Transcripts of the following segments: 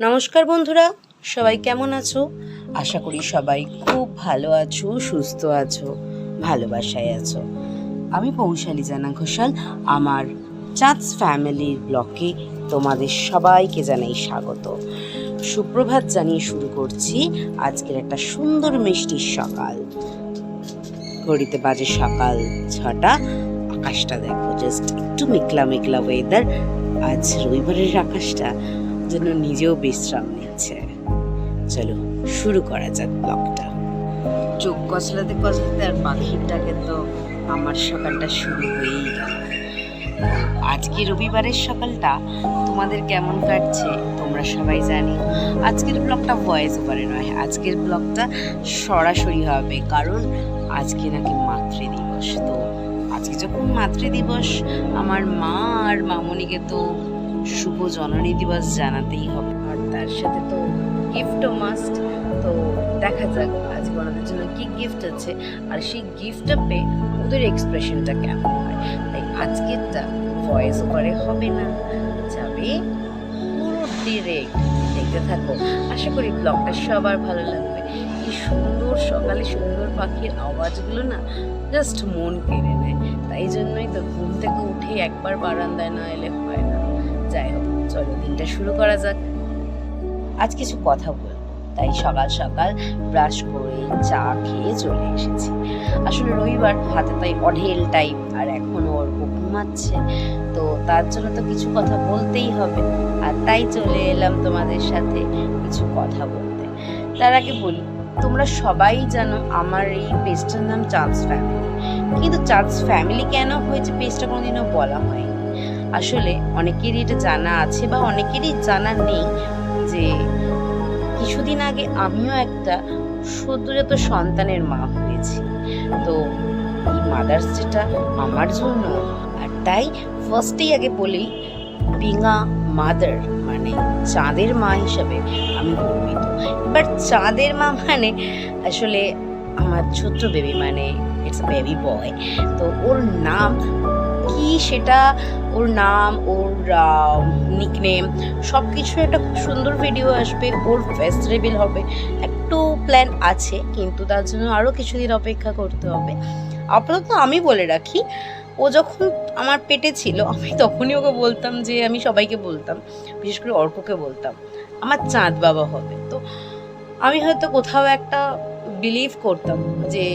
নমস্কার বন্ধুরা, সবাই কেমন আছো? আশা করি সবাই খুব ভালো আছো, সুস্থ আছো, ভালোবাসায় আছো। আমি পৌশালী জানা ঘোষাল, আমার চাঁদস ফ্যামিলির ব্লকে তোমাদের সবাইকে জানাই স্বাগত। সুপ্রভাত জানিয়ে শুরু করছি আজকের একটা সুন্দর মিষ্টির সকাল। ঘড়িতে বাজে সকাল ছটা, আকাশটা দেখো জাস্ট একটু মেঘলা মেঘলা ওয়েদার আজ রবিবারের আকাশটা যেন নিজেও বিশ্রাম নিচ্ছে। চলো, শুরু করা যাক ব্লগটা। চোখ কচলাতে কচলাতে আর পাখির ডাকে তো আমার সকালটা শুরু হয়েই গেল। আজকে রবিবারের সকালটা, তোমাদের কেমন কাটছে তোমরা সবাই জানি। আজকের ব্লগটা ভয়েস ওভারে নয়, আজকের ব্লগটা সরাসরি হবে, কারণ আজকে নাকি মাতৃ দিবস তো আজকে যখন মাতৃ দিবস আমার মা আর মামনিকে তো শুভ জননী দিবস জানাতেই হবে। আর তার সাথে তো গিফটও মাস্ট তো দেখা যাক আজকে ওনাদের জন্য কি গিফট আছে। আর সেই গিফটটা পেয়ে ওদের এক্সপ্রেশনটা কেমন হয়। তাই আজকেরটা ভয়েস ওভারে হবে না। যাবে পুরো ডিরেক্ট দেখতে থাকো। আশা করি ব্লগটা সবার ভালো লাগবে। এই সুন্দর সকালে সুন্দর পাখির আওয়াজগুলো না জাস্ট মন কেড়ে নেয়। তাই জন্যই তো ঘুম থেকে উঠে একবার বারান্দায় না এলে হয় না। যাই হোক, চলো, দিনটা শুরু করা যাক। আজ কিছু কথা বলব, তাই সকাল সকাল ব্রাশ করে চা খেয়ে চলে এসেছি। আসলে রবিবার, হাতে তাই অঢেল টাইম আর এখন ওর ঘুমাচ্ছে, তো তার জন্য তো কিছু কথা বলতেই হবে। আর তাই চলে এলাম তোমাদের সাথে কিছু কথা বলতে। তার আগে বলি, তোমরা সবাই জানো আমার এই পেজটার নাম চান্স ফ্যামিলি কিন্তু চান্স ফ্যামিলি কেন হয়েছে পেজটা কোনোদিনও বলা হয়নি। আসলে অনেকেরই এটা জানা আছে বা অনেকেরই জানা নেই যে কিছুদিন আগে আমিও একটা সদ্যজাত সন্তানের মা হয়েছি। তো এই মাদার্স ডেটা আমার জন্য, আর তাই ফার্স্টেই আগে বলি বিঙা মাদার মানে চাঁদের মা হিসাবে আমি গর্বিত। বাট চাঁদের মা মানে আসলে আমার ছোট্ট বেবি মানে ইটস বেবি বয় তো ওর নাম কি সেটা ওর নাম, ওর নিকনেম সব কিছু একটা খুব সুন্দর ভিডিও আসবে, ওর ফেস্ট হবে, একটু প্ল্যান আছে, কিন্তু তার জন্য আরও কিছুদিন অপেক্ষা করতে হবে। আপাতত আমি বলে রাখি, ও যখন আমার পেটে ছিল, আমি তখনই ওকে বলতাম যে, আমি সবাইকে বলতাম, বিশেষ করে অর্ককে বলতাম, আমার চাঁদ বাবা হবে। তো আমি হয়তো কোথাও একটা বিলিভ করতাম যে,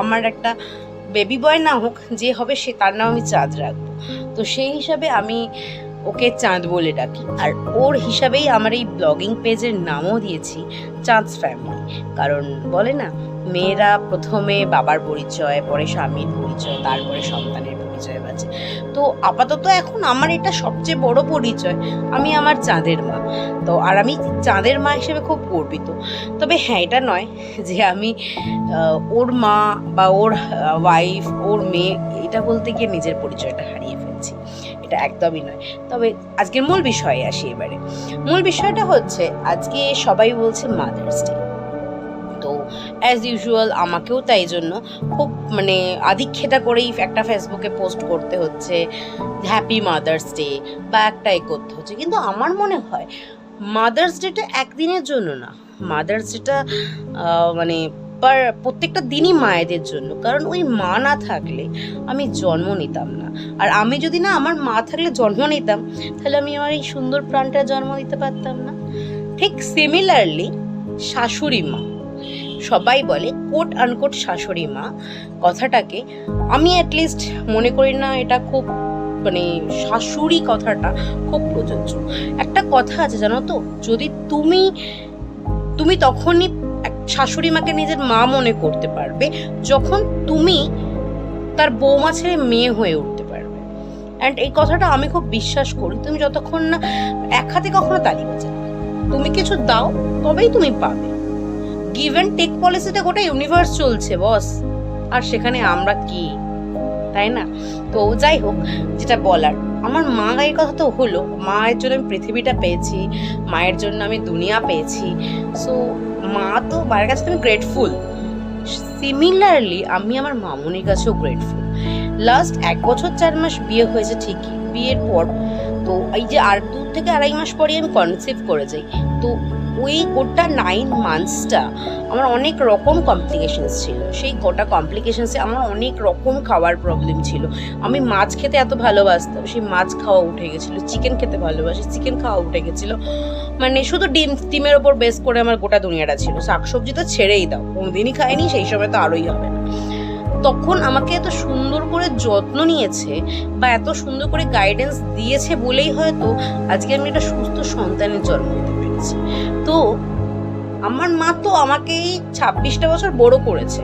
আমার একটা বেবি বয় না হোক, যে হবে সে, তার নাম আমি চাঁদ রাখব। তো সেই হিসাবে আমি ওকে চাঁদ বলে ডাকি। আর ওর হিসাবেই আমার এই ব্লগিং পেজের নামও দিয়েছি, চাঁদ ফ্যামিলি কারণ বলে না, মেয়েরা প্রথমে বাবার পরিচয়, পরে স্বামীর পরিচয়, তারপরে সন্তানের পরিচয় বাজে। তো আপাতত এখন আমার এটা সবচেয়ে বড় পরিচয়, আমি আমার চাঁদের মা। তো আর আমি চাঁদের মা হিসেবে খুব গর্বিত। তবে হ্যাঁ এটা নয় যে আমি ওর মা বা ওর ওয়াইফ ওর মেয়ে, এটা বলতে গিয়ে নিজের পরিচয়টা হারিয়ে ফেলছি। এটা একদমই নয়। তবে আজকের মূল বিষয়ে আসি এবারে। মূল বিষয়টা হচ্ছে, আজকে সবাই বলছে মাদার্স ডে অ্যাজ ইউজুয়াল আমাকেও তাই জন্য খুব মানে আধিক্ষেতা করেই একটা ফেসবুকে পোস্ট করতে হচ্ছে হ্যাপি মাদার্স ডে বা একটা এ করতে হচ্ছে। কিন্তু আমার মনে হয় মাদার্স ডেটা একদিনের জন্য না। মাদার্স ডেটা মানে পার প্রত্যেকটা দিনই মায়েদের জন্য। কারণ ওই মা না থাকলে আমি জন্ম নিতাম না। আর আমি যদি না, আমার মা থাকলে জন্ম নিতাম, তাহলে আমি আমার এই সুন্দর প্রাণটা জন্ম দিতে পারতাম না। ঠিক সিমিলারলি শাশুড়ি মা। সবাই বলে কোট আনকোট শাশুড়ি মা। কথাটাকে আমি অ্যাটলিস্ট মনে করি না এটা খুব মানে শাশুড়ি কথাটা খুব প্রযোজ্য। একটা কথা আছে জানো তো, যদি তুমি তুমি তখনই শাশুড়ি মাকে নিজের মা মনে করতে পারবে, যখন তুমি তার বৌমা ছেড়ে মেয়ে হয়ে উঠতে পারবে। অ্যান্ড এই কথাটা আমি খুব বিশ্বাস করি, তুমি যতক্ষণ না এক হাতে কখনো তালি বাজাবে তুমি কিছু দাও, তবেই তুমি পাবে। গিভ টেক পলিসিটা গোটা ইউনিভার্স চলছে বস আর সেখানে আমরা কি? তাই না? তো যাই হোক, যেটা বলার, আমার মা কথা তো হলো, মায়ের জন্য আমি পৃথিবীটা পেয়েছি, মায়ের জন্য আমি দুনিয়া পেয়েছি। সো মা তো মায়ের কাছে আমি গ্রেটফুল সিমিলারলি আমি আমার মামুনির কাছেও গ্রেটফুল লাস্ট এক বছর চার মাস বিয়ে হয়েছে ঠিকই, বিয়ের পর। তো এই যে আর দু থেকে আড়াই মাস পরে আমি কনসিভ করে যাই। তো ওই গোটা নাইন মান্থসটা আমার অনেক রকম কমপ্লিকেশনস ছিল। সেই গোটা কমপ্লিকেশনসে আমার অনেক রকম খাওয়ার প্রবলেম ছিল। আমি মাছ খেতে এত ভালোবাসতাম, সেই মাছ খাওয়া উঠে গেছিল চিকেন খেতে ভালোবাসি চিকেন খাওয়া উঠে গেছিল। মানে শুধু ডিম, ডিমের ওপর বেস করে আমার গোটা দুনিয়াটা ছিল। শাকসবজি তো ছেড়েই দাও, কোনোদিনই খাইনি, সেই সময় তো আরোই হবে না। তখন আমাকে এত সুন্দর করে যত্ন নিয়েছে বা এত সুন্দর করে গাইডেন্স দিয়েছে বলেই হয়তো আজকে আমি একটা সুস্থ সন্তানের জন্ম দিতে পেরেছি তো আমার মা তো আমাকে এই ছাব্বিশটা বছর বড় করেছে।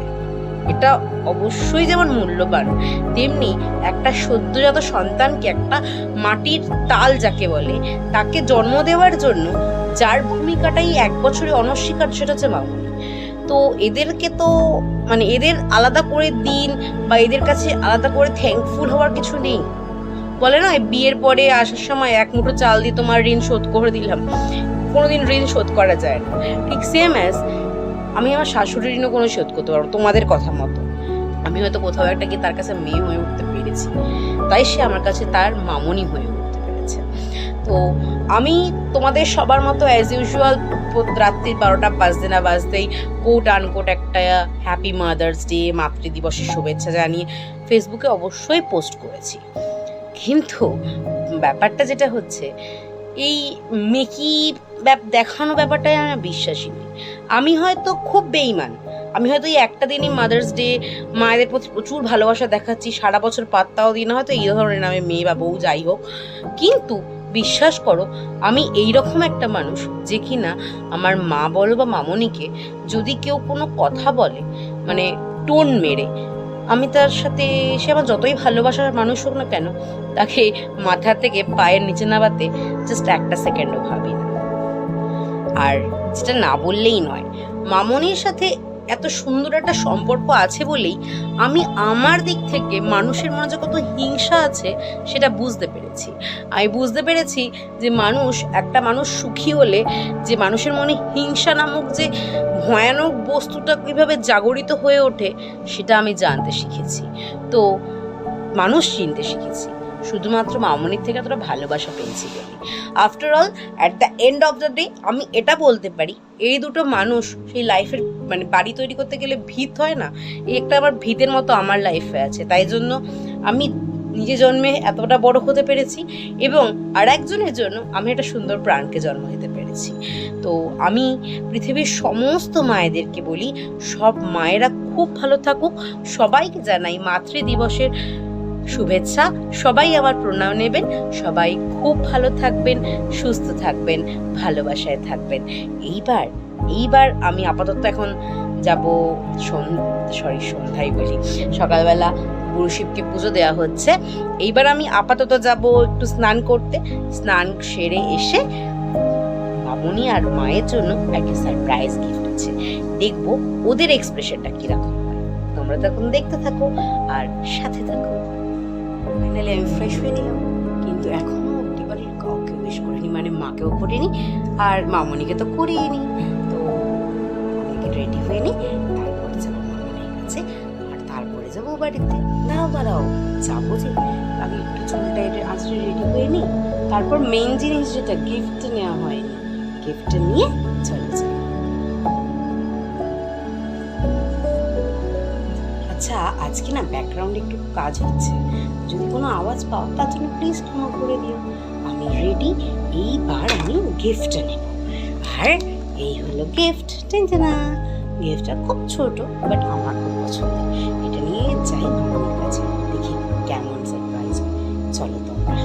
এটা অবশ্যই যেমন মূল্যবান, তেমনি একটা সদ্যজাত সন্তানকে একটা মাটির তাল যাকে বলে, তাকে জন্ম দেওয়ার জন্য যার ভূমিকাটাই এক বছরে অনস্বীকার সেটা হচ্ছে মামুনি তো এদেরকে তো মানে এদের আলাদা করে দিন বা এদের কাছে আলাদা করে থ্যাঙ্কফুল হওয়ার কিছু নেই। বলে না বিয়ের পরে আসার সময় এক মুঠো চাল দিয়ে তোমার ঋণ শোধ করে দিলাম। কোনোদিন ঋণ শোধ করা যায় না। ঠিক সেম অ্যাজ আমি আমার শাশুড়ির ঋণও কোনো শোধ করতে পারব তোমাদের কথা মতো। আমি হয়তো কোথাও একটা গিয়ে তার কাছে মেয়ে হয়ে উঠতে পেরেছি। তাই সে আমার কাছে তার মামনি হয়ে উঠতে পেরেছে। তো আমি তোমাদের সবার মতো অ্যাজ ইউজুয়াল রাত্রি বারোটা বাজতে না বাজতেই কোট আনকোট একটা হ্যাপি মাদার্স ডে মাতৃ দিবসের শুভেচ্ছা জানিয়ে ফেসবুকে অবশ্যই পোস্ট করেছি। কিন্তু ব্যাপারটা যেটা হচ্ছে, এই মেকি দেখানো ব্যাপারটাই আমি বিশ্বাসী নই। আমি হয়তো খুব বেইমান আমি হয়তো এই একটা দিনই মাদার্স ডে মায়েদের প্রতি প্রচুর ভালোবাসা দেখাচ্ছি, সারা বছর পাত্তাও দিই না, হয়তো এই ধরনের আমি মেয়ে বা বউ যাই হোক। কিন্তু বিশ্বাস করো, আমি এই রকম একটা মানুষ যে কিনা আমার মা বলো বা মামনিকে যদি কেউ কোনো কথা বলে মানে টোন মেরে, আমি তার সাথে, সে আমার যতই ভালোবাসার মানুষ হোক না কেন, তাকে মাথা থেকে পায়ের নিচে নামাতে জাস্ট একটা সেকেন্ডও ভাবি না। আর যেটা না বললেই নয়, মামনির সাথে এত সুন্দর একটা সম্পর্ক আছে বলেই আমি আমার দিক থেকে মানুষের মনে যে কত হিংসা আছে সেটা বুঝতে পেরেছি। আমি বুঝতে পেরেছি যে মানুষ, একটা মানুষ সুখী হলে যে মানুষের মনে হিংসা নামক যে ভয়ানক বস্তুটা কীভাবে জাগরিত হয়ে ওঠে সেটা আমি জানতে শিখেছি। তো মানুষ চিনতে শিখেছি। শুধুমাত্র মামনির থেকে এতটা ভালোবাসা পেয়েছি বলে। After all at the end of the day আমি এটা বলতে পারি, এই দুটো মানুষ সেই লাইফের মানে বাড়ি তৈরি করতে গেলে ভিত হয় না? এই একটা আমার ভিতের মতো আমার লাইফে আছে। তাই জন্য আমি নিজে জন্মে এতটা বড় হতে পেরেছি এবং আর একজনের জন্য আমি একটা সুন্দর প্রাণকে জন্ম দিতে পেরেছি। তো আমি পৃথিবীর সমস্ত মায়েদেরকে বলি, সব মায়েরা খুব ভালো থাকুক। সবাইকে জানাই মাতৃ দিবসের শুভেচ্ছা, সবাই আমার প্রণাম নেবেন, সবাই খুব ভালো থাকবেন, সুস্থ থাকবেন, ভালোবাসায় থাকবেন। এইবার এইবার আমি আপাতত এখন যাব সরি সন্ধ্যায় বলি। সকালবেলা গুরু শিবকে পুজো দেওয়া হচ্ছে। এইবার আমি আপাতত যাব একটু স্নান করতে। স্নান সেরে এসে মামনি আর মায়ের জন্য একটা সারপ্রাইজ গিফট আছে দেখব ওদের এক্সপ্রেশনটা কীরকম হয়। তোমরা তখন দেখতে থাকো আর সাথে থাকো। ফাইনালি আমি ফ্রেশ হয়ে নিলাম। কিন্তু এখনও অব্দি বাড়ির কাউকে উইশ করিনি মানে মাকেও করিনি, আর মামনিকে তো করিনি তো আমি রেডি হয়ে নিই, তারপরে যাব মামনির কাছে, আর তারপরে যাব বাড়িতে। দাঁড়াও দাঁড়াও, যাব যে। আমি একটু চুলটা এটা আজকে রেডি হয়ে নিই। তারপর মেইন জিনিস যেটা গিফট নেওয়া হয়নি গিফট নিয়ে চলে যাই। আচ্ছা আজকে না ব্যাকগ্রাউন্ডে একটু কাজ হচ্ছে। যদি কোনো আওয়াজ পাও, তার জন্য প্লিজ ক্ষমা করে দিও। আমি রেডি এইবার আমি গিফট নেব। আর এই হলো গিফট টেনশন না গিফটটা খুব ছোট বাট আমার খুব পছন্দ। এটা নিয়ে যাই মামার কাছে, দেখি কেমন সারপ্রাইজ চলো তোমরা।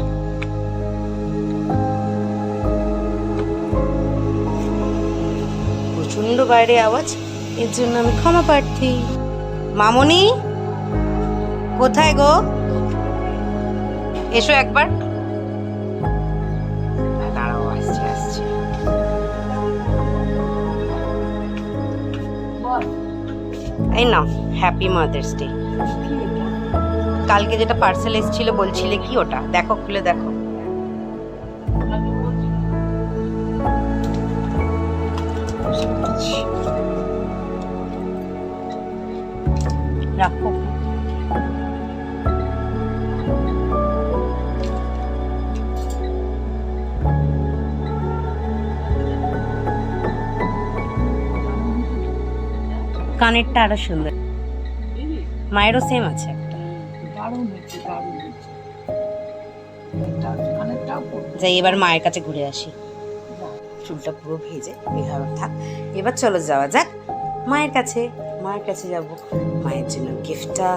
প্রচণ্ড বাইরে আওয়াজ, এর জন্য আমি ক্ষমা প্রার্থী। মামনি? কোথায় গো? এসো একবার। দাঁড়াও আসছে আসছে। এই না হ্যাপি মাদার্স ডে কালকে যেটা পার্সেল এসেছিল বলছিলে কি ওটা? দেখো খুলে দেখো। কানেরটা আরও সুন্দর। মায়েরও সেম আছে যাই এবার মায়ের কাছে ঘুরে আসি। চুলটা পুরো ভেজে এভাবে থাক। এবার চলো যাওয়া যাক মায়ের কাছে। মায়ের কাছে যাব মায়ের জন্য গিফটটা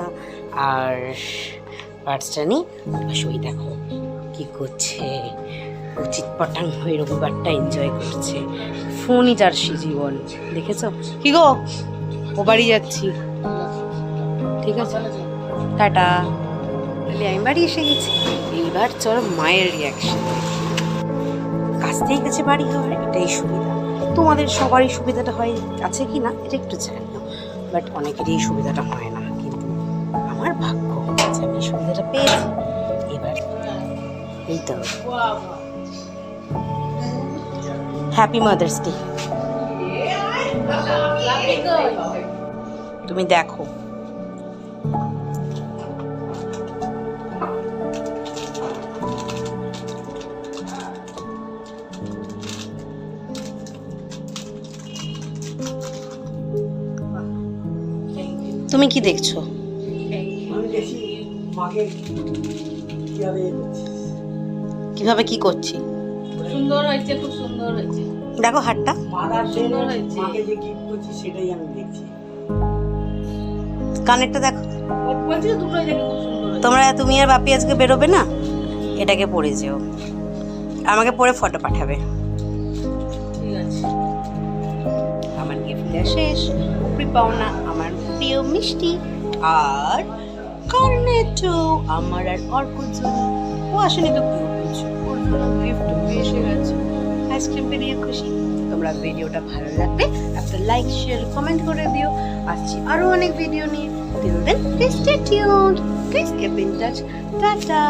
আর পার্সটা নিই। ওই দেখো কি করছে। উচিত পটাং হয়ে রবিবারটা এনজয় করছে। ফোনই যার সে জীবন দেখেছ? কি গো? ও বাড়ি যাচ্ছি। ঠিক আছে? টাটা। তাহলে আমি বাড়ি এসে গেছি। এইবার চলো মায়ের রিয়াকশন কাছ থেকে কাছে বাড়ি হওয়ার, এটাই সুবিধা। তোমাদের সবারই সুবিধাটা হয়, আছে কি না, এটা একটু জানি না। বাট অনেকেরই সুবিধাটা হয় না, কিন্তু আমার ভাগ্য যে আমি এই সুবিধাটা পেয়েছি। এবার এই তো হ্যাপি মাদার্স ডে তুমি দেখো। তুমি কি দেখছ? কীভাবে কি করছি? সুন্দর হয়েছে খুব সুন্দর হয়েছে। দেখো হাটটা। কানেরটা দেখো। তোমরা, তুমি আর বাপি আজকে বেরোবে না? এটাকে পরে যেও। আমাকে পরে ফটো পাঠাবে। আমার গিফট দেওয়া শেষ। পাওনা, আমার প্রিয় মিষ্টি। আর কর্নেটো, আমার আর অর্কুর ও আসেনি তো গিফট এসে গেছে। আইসক্রিম পেরিয়ে খুশি। তোমরা ভিডিওটা ভালো লাগবে একটা লাইক শেয়ার কমেন্ট করে দিও। আসছি আরও অনেক ভিডিও নিয়ে। Tuned please keep in touch tata